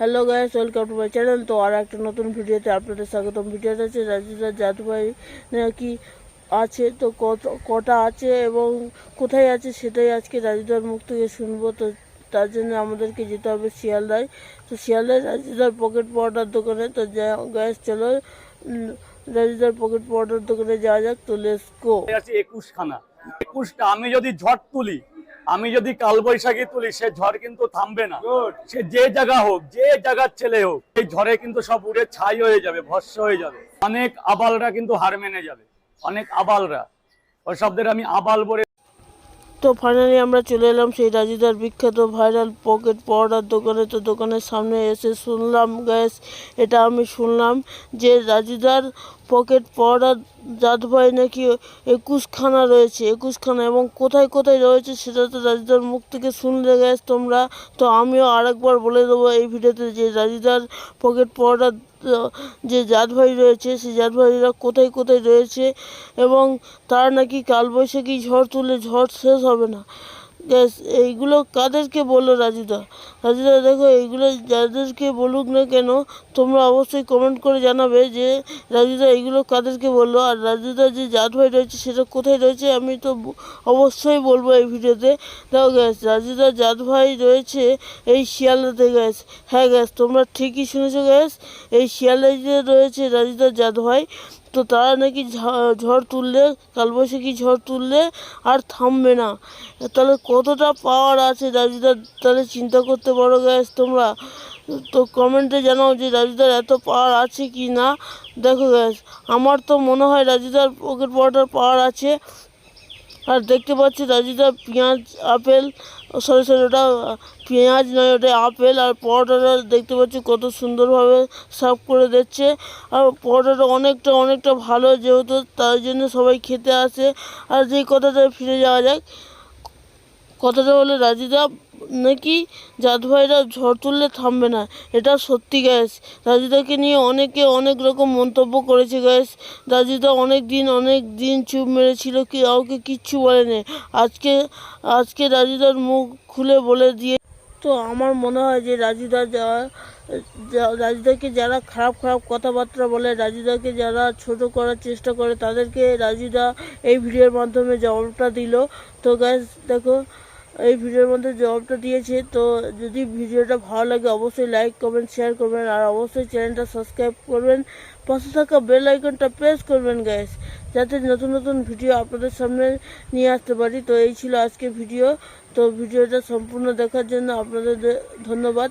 Hello guys welcome to my channel তো আর একটা নতুন ভিডিওতে আপনাদের স্বাগতম। ভিডিওটা আছে রাজিদার জাদুভাই নাকি আছে, তো কত, কটা আছে এবং কোথায় আছে সেটাই আজকে রাজুদার মুখ থেকে শুনব। তো তার জন্য আমাদেরকে যেতে হবে শিয়ালদায়। তো শিয়ালদায় রাজুদার পকেট পাউডার দোকানে। তো গ্যাস চলো রাজুদার পকেট পাউডার দোকানে যাওয়া যাক। তো লেটস গো একুশ একুশটা, আমি যদি ঝট তুলি আমি যদি কালবৈশাখী তুলি সে ঝড় কিন্তু থামবে না। সে যে জায়গা হোক যে জায়গার ছেলে হোক এই ঝড়ে কিন্তু সব উড়ে ছাই হয়ে যাবে ভস্য হয়ে যাবে। অনেক আবালরা কিন্তু হার মেনে যাবে। অনেক আবালরা। ওই শব্দের আমি আবাল বলে তো ফাইনালি আমরা চলে এলাম সেই রাজিদার বিখ্যাত ভাইরাল পকেট পাউডার দোকানে। তো দোকানের সামনে এসে শুনলাম গ্যাস এটা আমি শুনলাম যে রাজিদার পকেট পাউডার জাদভাই নাকি একুশখানা রয়েছে, একুশখানা এবং কোথায় কোথায় রয়েছে সেটা তো রাজিদার মুখ থেকে শুনলে গেছ তোমরা। তো আমিও আরেকবার বলে দেবো এই ভিডিওতে যে রাজিদার পকেট পড়াটা যে জাত ভাই রয়েছে, সেই জাত ভাইরা কোথায় কোথায় রয়েছে এবং তার নাকি কালবৈশাখী ঝড় তুলে ঝড় শেষ হবে না। গ্যাস এইগুলো কাদেরকে বলল রাজুদা? রাজুদা, দেখো, এইগুলো যাদেরকে বলুক না কেন, তোমরা অবশ্যই কমেন্ট করে জানাবে যে রাজুদা এইগুলো কাদেরকে বলল। আর রাজুদা যে জাত ভাই রয়েছে, সেটা কোথায় রয়েছে, আমি তো অবশ্যই বলব এই ভিডিওতে। দেখো গ্যাস রাজুদা জাত ভাই রয়েছে এই শিয়ালদাতে গ্যাস হ্যাঁ গ্যাস তোমরা ঠিকই শুনেছো গ্যাস এই শিয়ালদাতে রয়েছে রাজুদার জাত ভাই। তো তারা নাকি ঝড় তুললে, কালবৈশাখী ঝড় তুললে আর থামবে না। তাহলে কতটা পাওয়ার আছে রাজুদার? তাহলে চিন্তা করতে পারো গ্যাস তোমরা। তো কমেন্টে জানাও যে রাজুদার এত পাওয়ার আছে কি না। দেখো গ্যাস আমার তো মনে হয় রাজুদার পকেট পাওয়ারটার পাওয়ার আছে। আর দেখতে পাচ্ছি দাদিটা পেঁয়াজ, আপেল, সরি সরি, ওটা, পেঁয়াজ নয়, ওটা আপেল আর পরোটাটা দেখতে পাচ্ছি কত সুন্দরভাবে সার্ভ করে দিচ্ছে। আর পরোটাটা অনেকটা অনেকটা ভালো যেহেতু তার জন্য সবাই খেতে আসে। আর যেই কথাটা ফিরে যাওয়া যাক, কথাটা হলো, রাজিদা নাকি জাদু ভাইরা ঝড় তুললে থামবে না? এটা সত্যি গ্যাস রাজিদাকে নিয়ে অনেকে অনেক রকম মন্তব্য করেছে গ্যাস রাজিদা অনেক দিন অনেক দিন চুপ মেরেছিল, কি কাউকে কিচ্ছু বলেনি। আজকে আজকে রাজিদার মুখ খুলে বলে দিয়ে তো আমার মনে হয় যে রাজিদা যা যা- রাজিদাকে যারা খারাপ খারাপ কথাবার্তা বলে, রাজিদাকে যারা ছোট করার চেষ্টা করে, তাদেরকে রাজিদা এই ভিডিওর মাধ্যমে জবাবটা দিল। তো গ্যাস দেখো এই ভিডিওর মধ্যে জবাবটা দিয়েছে, তো যদি ভিডিওটা ভালো লাগে অবশ্যই লাইক করবেন শেয়ার করবেন, আর অবশ্যই চ্যানেলটা সাবস্ক্রাইব করবেন। পাশে থাকা বেল আইকনটা প্রেস করবেন গ্যাস যাতে নতুন নতুন ভিডিও আপনাদের সামনে নিয়ে আসতে পারি। তো এই ছিল আজকে ভিডিও তো ভিডিওটা সম্পূর্ণ দেখার জন্য আপনাদের ধন্যবাদ।